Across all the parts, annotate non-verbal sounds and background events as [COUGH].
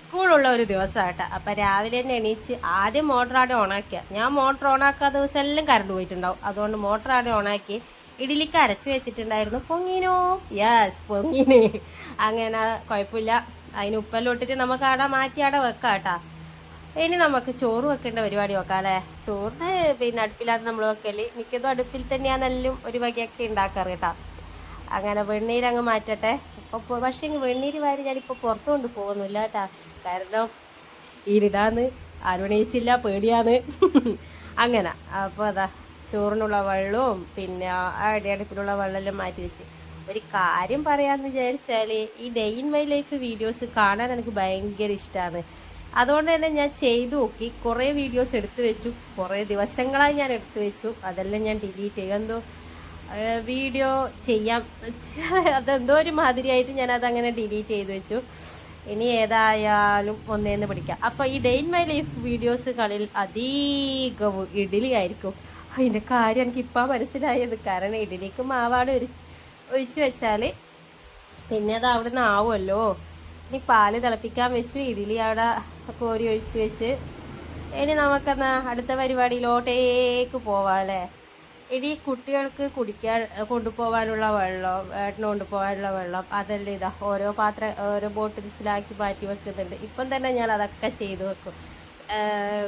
സ്കൂളുള്ള ഒരു ദിവസമാട്ടോ അപ്പം രാവിലെ തന്നെ എണീച്ച് ആദ്യം മോട്ടർ ആടെ ഓണാക്കിയ. ഞാൻ മോട്ടർ ഓണാക്കാത്ത ദിവസം എല്ലാം കറണ്ട് പോയിട്ടുണ്ടാവും. അതുകൊണ്ട് മോട്ടർ ആടെ ഓണാക്കി ഇഡലിക്ക് അരച്ച് വെച്ചിട്ടുണ്ടായിരുന്നു. പൊങ്ങിനോ? യെസ് പൊങ്ങിനെ. അങ്ങനെ കുഴപ്പമില്ല. അതിന് ഉപ്പെല്ലാം നമുക്ക് ആടെ മാറ്റി ആടെ വെക്കാം ഇനി നമുക്ക് ചോറ് വെക്കേണ്ട പരിപാടി വെക്കാം അല്ലേ? ചോറിന് പിന്നെ അടുപ്പിലാണ് നമ്മൾ വെക്കൽ. മിക്കതും അടുപ്പിൽ തന്നെയാണെല്ലാം ഒരു വകയൊക്കെ ഉണ്ടാക്കാറ് കേട്ടാ. അങ്ങനെ വെണ്ണീര് അങ്ങ് മാറ്റട്ടെ. ഇപ്പോൾ പക്ഷേ വെണ്ണീര് വാരി ഞാനിപ്പോൾ പുറത്തു കൊണ്ട് പോകുന്നില്ല കേട്ടാ. കാരണം ഇരുടാന്ന് അരുണയിച്ചില്ല പേടിയാന്ന് [LAUGHS] അങ്ങനെ. അപ്പോൾ അതാ ചോറിനുള്ള വെള്ളവും പിന്നെ അടിയടുപ്പിലുള്ള വെള്ളമെല്ലാം മാറ്റി വെച്ച്. ഒരു കാര്യം പറയാമെന്ന് വിചാരിച്ചാൽ ഈ day in my life videos കാണാൻ എനിക്ക് ഭയങ്കര ഇഷ്ടമാണ് അതുകൊണ്ട് തന്നെ ഞാൻ ചെയ്തു നോക്കി. കുറേ വീഡിയോസ് എടുത്തു വെച്ചു. കുറേ ദിവസങ്ങളായി ഞാൻ എടുത്തു വെച്ചു. അതെല്ലാം ഞാൻ ഡിലീറ്റ് ചെയ്യും എന്തോ വീഡിയോ ചെയ്യാം. [LAUGHS] അതെന്തോ ഒരു മാതിരിയായിട്ട് ഞാൻ അതങ്ങനെ ഡിലീറ്റ് ചെയ്ത് വെച്ചു. ഇനി ഏതായാലും ഒന്നേന്ന് പിടിക്കാം അപ്പോൾ ഈ day in my life videos വീഡിയോസുകളിൽ അധികവും ഇഡ്ഡലി ആയിരിക്കും അതിന്റെ കാര്യം എനിക്ക് ഇപ്പൊ മനസ്സിലായത്. കാരണം ഇഡ്ഡലിക്ക് മാവാട് ഒഴിച്ച് വെച്ചാൽ പിന്നെ അത് അവിടെ നിന്ന് ആവുമല്ലോ. ഇനി പാൽ തിളപ്പിക്കാൻ വെച്ചു. ഇഡ്ഡലി അവിടെ കോരി ഒഴിച്ച് വെച്ച്. ഇനി നമുക്കെന്നാ അടുത്ത പരിപാടിയിലോട്ടേക്ക് പോവാം അല്ലേ? ഇനി കുട്ടികൾക്ക് കുടിക്കാൻ കൊണ്ടുപോകാനുള്ള വെള്ളം ഏട്ടന് കൊണ്ടുപോകാനുള്ള വെള്ളം അതെല്ലാം ഇതാ ഓരോ പാത്രം ഓരോ ബോട്ടിൽസിലാക്കി മാറ്റി വെക്കുന്നുണ്ട്. ഇപ്പം തന്നെ ഞാൻ അതൊക്കെ ചെയ്തു വെക്കും.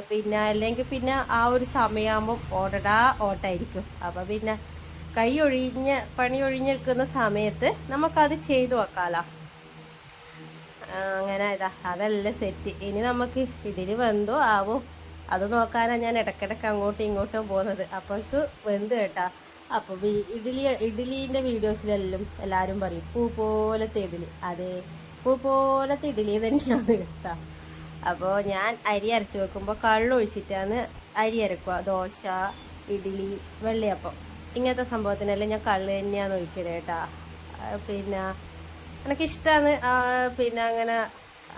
പിന്നെ അല്ലെങ്കിൽ പിന്നെ ആ ഒരു സമയമാകുമ്പം ഓടടാ ഓട്ടായിരിക്കും. അപ്പം പിന്നെ കൈ ഒഴിഞ്ഞ് പണി ഒഴിഞ്ഞ് നിൽക്കുന്ന സമയത്ത് നമുക്കത് ചെയ്തു വെക്കാമല്ലോ അങ്ങനെ ഇതാ അതല്ല സെറ്റ് ഇനി നമുക്ക് ഇതിന് വെന്തോ ആവോ. അത് നോക്കാനാണ് ഞാൻ ഇടയ്ക്കിടയ്ക്ക് അങ്ങോട്ടും ഇങ്ങോട്ടും പോകുന്നത്. അപ്പോൾക്ക് വെന്ത് കേട്ടാ. അപ്പോൾ ഇഡ്ഡലി ഇഡ്ഡലീന്റെ വീഡിയോസിലെല്ലാം എല്ലാവരും പറയും പൂ പോലത്തെ ഇഡ്ഡലി. അതെ പൂ പോലത്തെ ഇഡ്ഡലി തന്നെയാണ് കേട്ടാ. അപ്പോൾ ഞാൻ അരി അരച്ച് വെക്കുമ്പോൾ കള്ളൊഴിച്ചിട്ടാണ് അരി അരക്കുക. ദോശ ഇഡ്ഡലി വെള്ളയപ്പം. ഇങ്ങനത്തെ സംഭവത്തിനെല്ലാം ഞാൻ കള്ള് തന്നെയാണ് ഒഴിക്കൽ കേട്ടാ. പിന്നെ എനിക്കിഷ്ടമാണ് പിന്നെ അങ്ങനെ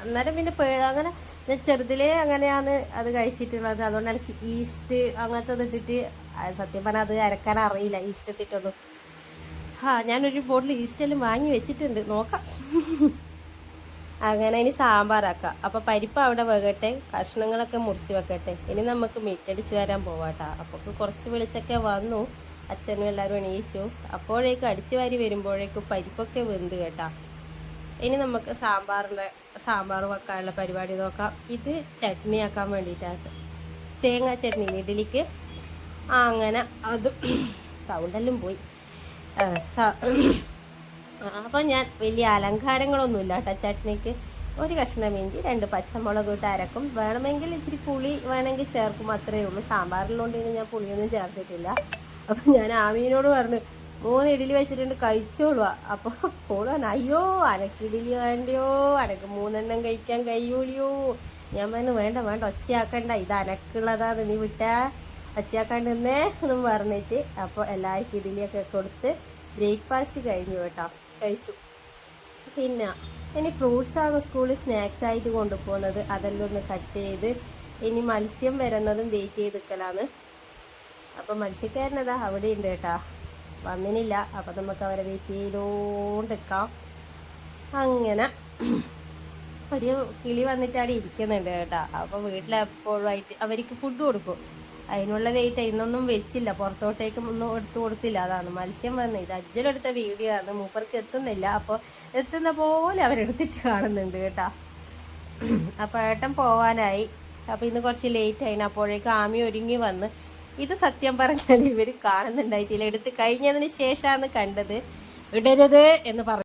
അന്നേരം പിന്നെ പേ അങ്ങനെ ഞാൻ ചെറുതിലേ അങ്ങനെയാണ് അത് കഴിച്ചിട്ടുള്ളത്. അതുകൊണ്ട് എനിക്ക് ഈസ്റ്റ് അങ്ങനത്തെ ഇട്ടിട്ട് സത്യം പറഞ്ഞാൽ അത് അരക്കാൻ അറിയില്ല ഈസ്റ്റ് ഇട്ടിട്ടൊന്നും ആ ഞാനൊരു ബോട്ടിൽ ഈസ്റ്റെല്ലാം വാങ്ങി വെച്ചിട്ടുണ്ട്. നോക്കാം. അങ്ങനെ ഇനി സാമ്പാറാക്കാം അപ്പോൾ പരിപ്പ് അവിടെ വെക്കട്ടെ കഷ്ണങ്ങളൊക്കെ മുറിച്ച് വെക്കട്ടെ. ഇനി നമുക്ക് മീറ്റടിച്ച് വരാൻ പോവാട്ടാ. അപ്പോൾ കുറച്ച് വിളിച്ചൊക്കെ വന്നു. അച്ഛനും എല്ലാവരും എണീച്ചു. അപ്പോഴേക്കും അടിച്ചു വാരി വരുമ്പോഴേക്കും പരിപ്പൊക്കെ വെന്ത് കേട്ടാ. ഇനി നമുക്ക് സാമ്പാറിന്റെ സാമ്പാർ വെക്കാനുള്ള പരിപാടി നോക്കാം. ഇത് ചട്നി ആക്കാൻ വേണ്ടിയിട്ടാണ്. തേങ്ങ ചട്നി ഇഡ്ഡലിക്ക്. അങ്ങനെ അത് സൗണ്ടെല്ലാം പോയി. അപ്പം ഞാൻ വലിയ അലങ്കാരങ്ങളൊന്നുമില്ല കേട്ടോ ചട്നിക്ക്. ഒരു കഷ്ണം ഇഞ്ചി രണ്ട് പച്ചമുളക് ഇട്ട് അരക്കും. വേണമെങ്കിൽ ഇച്ചിരി പുളി വേണമെങ്കിൽ ചേർക്കും. അത്രയേ ഉള്ളൂ. സാമ്പാറിലുകൊണ്ട് ഞാൻ പുളിയൊന്നും ചേർത്തിട്ടില്ല. അപ്പം ഞാൻ ആമീനോട് പറഞ്ഞു മൂന്ന് ഇഡ്ഡലി വെച്ചിട്ടുണ്ട് കഴിച്ചോളുക അപ്പോൾ ഓളാണ് അയ്യോ അനക്ക് ഇഡലി വേണ്ടയോ? അനക്ക് മൂന്നെണ്ണം കഴിക്കാൻ കഴിയൂലിയോ? ഞാൻ പറഞ്ഞു വേണ്ട വേണ്ട ഒച്ചയാക്കണ്ട. ഇത് അനക്കുള്ളതാണ് നീ വിട്ടാ. ഒച്ചയാക്കാണ്ട് നിന്നേ എന്നും പറഞ്ഞിട്ട് അപ്പോൾ എല്ലാവർക്കും ഇഡലിയൊക്കെ കൊടുത്ത് ബ്രേക്ക്ഫാസ്റ്റ് കഴിഞ്ഞു കേട്ടോ. കഴിച്ചു. പിന്നെ ഇനി ഫ്രൂട്ട്സ് ആണ് സ്കൂളിൽ സ്നാക്സ് ആയിട്ട് കൊണ്ടുപോകുന്നത്. അതെല്ലാം ഒന്ന് കട്ട് ചെയ്ത് ഇനി മത്സ്യം വരുന്നതും വെയിറ്റ് ചെയ്ത് നിൽക്കലാണ് അപ്പം മത്സ്യക്കാരനതാ അവിടെ ഉണ്ട് കേട്ടാ. വന്നിനില്ല. അപ്പം നമുക്ക് അവരെ വെയിറ്റ് ചെയ്തോണ്ട് നിൽക്കാം അങ്ങനെ [CLEARS THROAT] ഒരു കിളി വന്നിട്ട് അവിടെ ഇരിക്കുന്നുണ്ട് കേട്ടോ. അപ്പോൾ വീട്ടിലെപ്പോഴായിട്ട് അവർക്ക് ഫുഡ് കൊടുക്കും. അതിനുള്ള വെയിറ്റ് ഇന്നൊന്നും വെച്ചില്ല. പുറത്തോട്ടേക്ക് ഒന്നും എടുത്തു കൊടുത്തില്ല. അതാണ് മത്സ്യം വന്ന്. ഇത് അജ്ജലെടുത്ത വീഡിയോ ആണ്. മൂപ്പർക്ക് എത്തുന്നില്ല. അപ്പോൾ എത്തുന്ന പോലെ അവരെടുത്തിട്ട് കാണുന്നുണ്ട് കേട്ടോ. [CLEARS THROAT] അപ്പോൾ ഏട്ടൻ പോവാനായി. അപ്പോൾ ഇന്ന് കുറച്ച് ലേറ്റ് ആയിന്. അപ്പോഴേക്കും ആമി ഒരുങ്ങി വന്ന് ഇത് സത്യം പറഞ്ഞാൽ ഇവർ കാണുന്നുണ്ടായിട്ടില്ല. എടുത്ത് കഴിഞ്ഞതിന് ശേഷമാണ് കണ്ടത്. ഇടരുത് എന്ന് പറഞ്ഞു